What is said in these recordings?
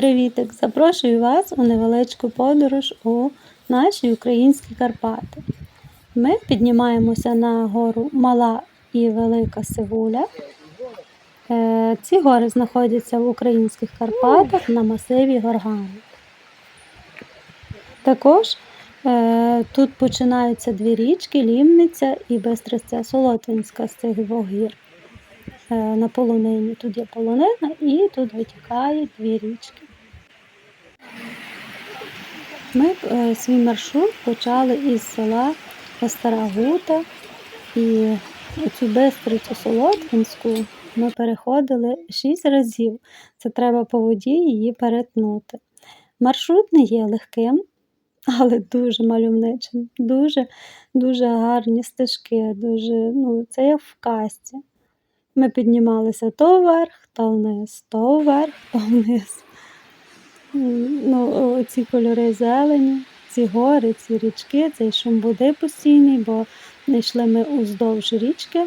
Привітик! Запрошую вас у невеличку подорож у наші українські Карпати. Ми піднімаємося на гору Мала і Велика Сивуля. Е, Ці гори знаходяться в українських Карпатах на масиві Горгани. Також е, тут починаються дві річки Лімниця і Бистриця Солотвинська з цих двох гір. Е, На полонині тут є полонина і тут витікають дві річки. Ми е, свій маршрут почали із села Стара Гута і цю бистрицю Солотвинську ми переходили шість разів. Це треба по воді її перетнути. Маршрут не є легким, але дуже мальовничим, дуже, дуже гарні стежки, дуже, ну, це як в казці. Ми піднімалися то вверх, то вниз, то вверх, то вниз. Ну, ці кольори зелені, ці гори, ці річки, цей шум води постійний, бо не йшли ми уздовж річки.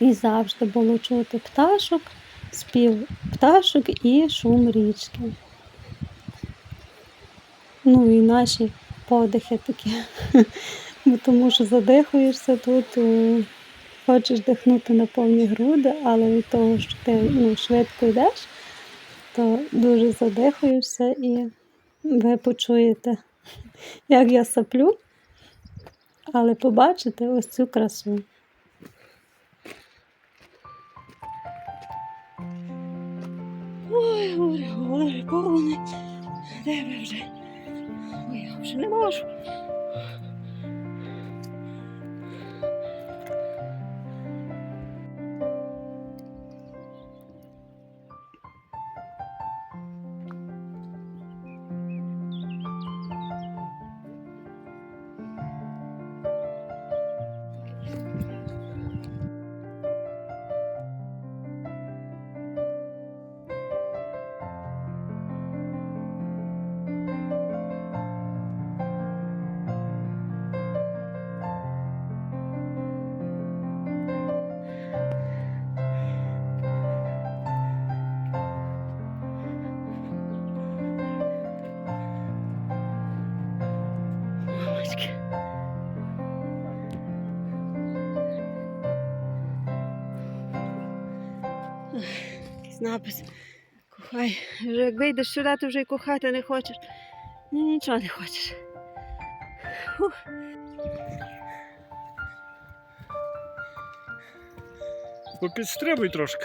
І завжди було чути пташок, спів пташок і шум річки. Ну і наші подихи такі. Тому що задихуєшся тут, е, хочеш дихнути на повні груди, але від того, що ти ну, швидко йдеш, то дуже задихуєшся і ви почуєте, як я саплю, але побачите ось цю красу. Ой, горе, горе, повне. Де ви вже? Ой, я вже не можу. Якийсь напис. Кохай. Вже як вийдеш сюди, то вже й кохати не хочеш. Ні, нічого не хочеш. Фух. Попідстрибуй трошки.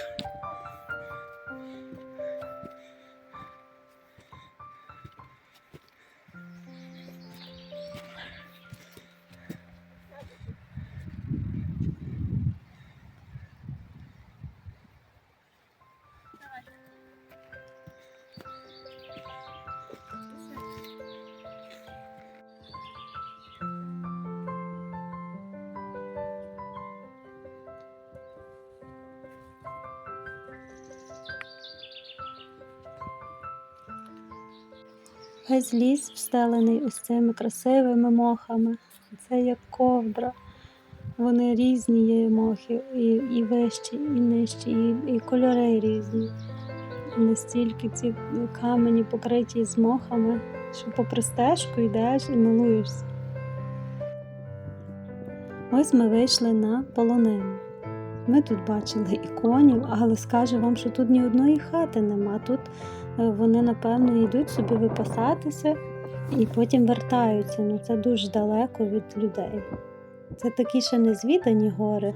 Весь ліс встелений ось цими красивими мохами. Це як ковдра. Вони різні є мохи, і, і вищі, і нижчі, і, і кольори різні. Настільки ці камені покриті з мохами, що попри стежку йдеш і милуєшся. Ось ми вийшли на полонину. Ми тут бачили і конів, але скажу вам, що тут ні одної хати нема. Тут вони, напевно, йдуть собі випасатися і потім вертаються. Ну це дуже далеко від людей. Це такі ще незвідані гори.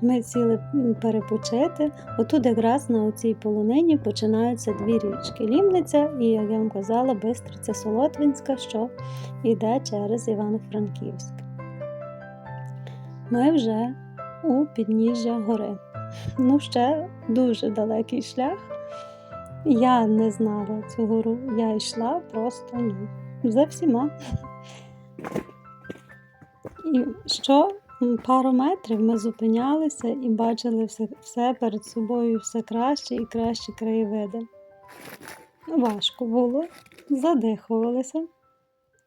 Ми сіли перепочити. Отут якраз на цій полонині починаються дві річки: Лімниця і, як я вам казала, Бистриця Солотвинська, що йде через Івано-Франківськ. Ми вже у підніжжя гори. Ну, ще дуже далекий шлях. Я не знала цю гору. Я йшла просто ну, за всіма. І що пару метрів ми зупинялися і бачили все, все перед собою все краще і кращі краєвиди. Важко було, задихувалися,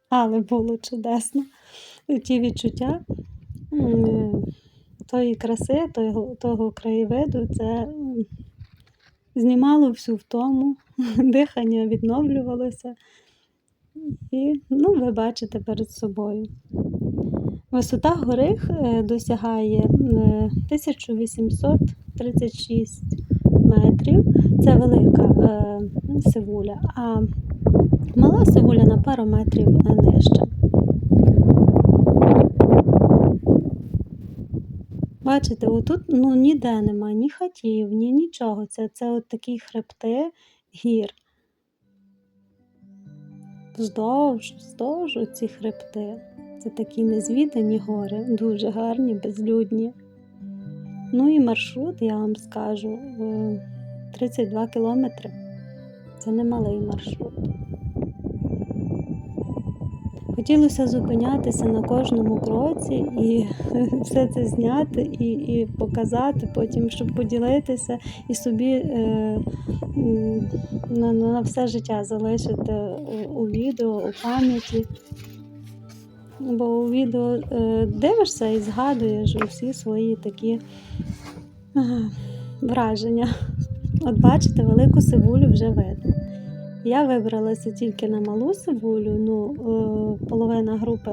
але було чудесно. Ті відчуття тої краси, того, того краєвиду, це знімало всю втому, дихання відновлювалося. І ну, ви бачите перед собою. Висота гори е, досягає е, 1836 метрів. Це велика е, сивуля, а мала сивуля на пару метрів е, нижче. Бачите, отут ну, ніде немає ні хатів, ні нічого. Це, це от такі хребти гір. Вздовж, вздовж оці хребти. Це такі незвідані гори, дуже гарні, безлюдні. Ну і маршрут, я вам скажу, е, 32 кілометри. Це немалий маршрут. Хотілося зупинятися на кожному кроці і все це зняти і, і показати, потім, щоб поділитися і собі е, на, на все життя залишити у, у відео, у пам'яті. Бо у відео е, дивишся і згадуєш усі свої такі е, враження. От бачите, велику сивулю вже видно. Я вибралася тільки на малу сивулю, ну, е, половина групи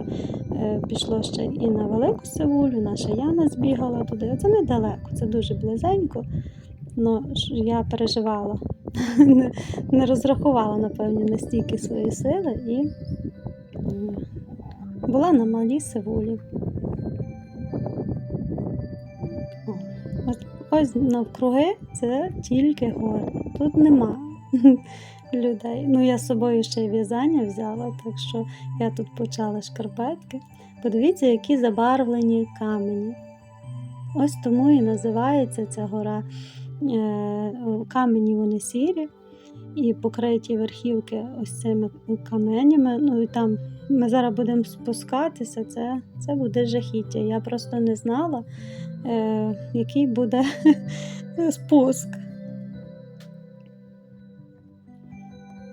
е, пішло ще і на велику сивулю, наша Яна збігала туди. Це недалеко, це дуже близенько. Но я переживала, не, розрахувала, напевно, настільки свої сили і була на малій сивулі. Ось навкруги це тільки гори. Тут нема людей. Ну, я з собою ще й в'язання взяла, так що я тут почала шкарпетки. Подивіться, які забарвлені камені. Ось тому і називається ця гора. Е, Камені вони сірі і покриті верхівки ось цими каменями. Ну і там ми зараз будемо спускатися, це, це буде жахіття. Я просто не знала, е, який буде спуск.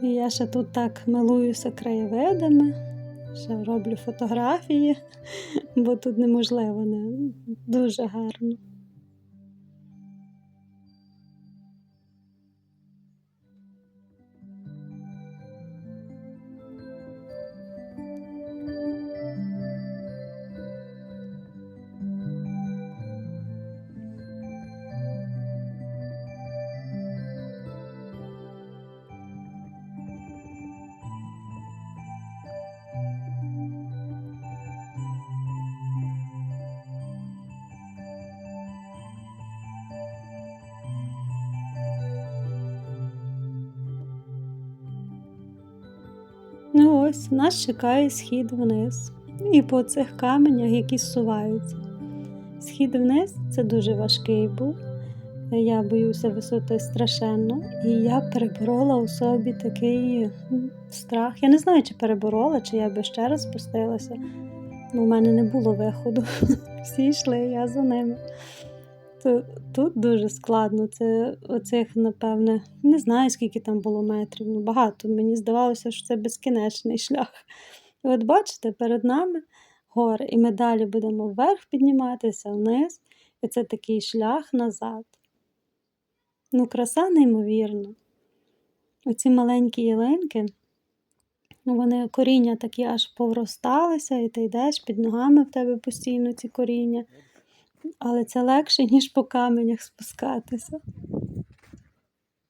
І я ще тут так милуюся краєвидами, ще роблю фотографії, бо тут неможливо не дуже гарно. Ось нас чекає схід вниз. І по цих каменях, які зсуваються. Схід вниз це дуже важкий був. Я боюся висоти страшенно. І я переборола у собі такий страх. Я не знаю, чи переборола, чи я би ще раз спустилася. Ну, у мене не було виходу. Всі йшли, я за ними. Тут дуже складно. Це оцих, напевне, не знаю, скільки там було метрів. Ну, багато. Мені здавалося, що це безкінечний шлях. І от бачите, перед нами гори, і ми далі будемо вверх підніматися, вниз. І це такий шлях назад. Ну, краса неймовірна. Оці маленькі ялинки, вони коріння такі аж повросталися, і ти йдеш під ногами в тебе постійно ці коріння. Але це легше, ніж по каменях спускатися.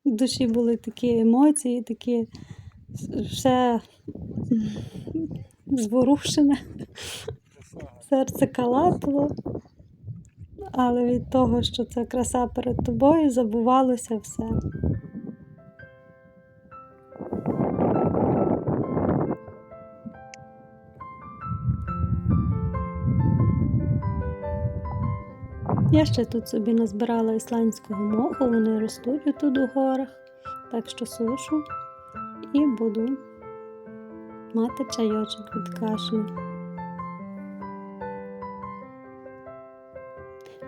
В душі були такі емоції, такі все зворушене, серце калатило, Але від того, що це краса перед тобою, забувалося все. Я ще тут собі назбирала ісландського моху, вони ростуть тут у горах, так що сушу і буду мати чайочок від кашлю.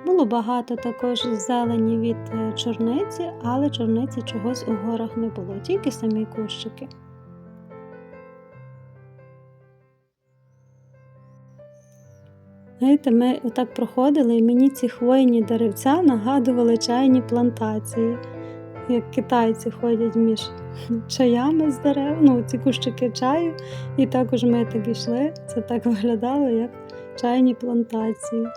Було багато також зелені від е, чорниці, але чорниці чогось у горах не було, тільки самі кущики. Знаєте, ми отак проходили, і мені ці хвойні деревця нагадували чайні плантації. як китайці ходять між чаями з дерев, ну, ці кущики чаю. І також ми так йшли. Це так виглядало, як чайні плантації.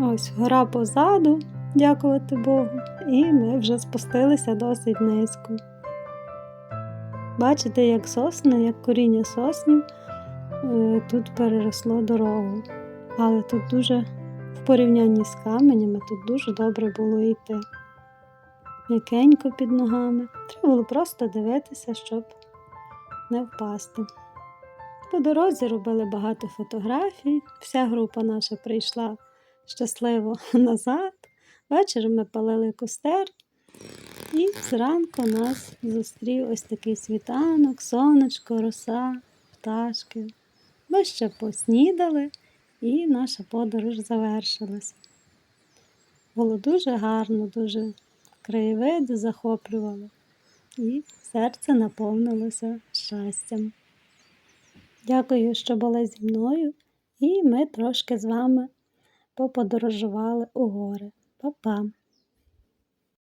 Ось гора позаду, дякувати Богу, і ми вже спустилися досить низько. Бачите, як сосни, як коріння соснів е, тут переросло дорогу. Але тут дуже, в порівнянні з каменями, тут дуже добре було йти. М'якенько під ногами. Треба було просто дивитися, щоб не впасти. По дорозі робили багато фотографій. Вся група наша прийшла щасливо назад. Ввечері ми палили костер, і зранку нас зустрів ось такий світанок, сонечко, роса, пташки. Ми ще поснідали, і наша подорож завершилася. Було дуже гарно, дуже краєвиди захоплювали, і серце наповнилося щастям. Дякую, що були зі мною, і ми трошки з вами поподорожували у гори. Па-па!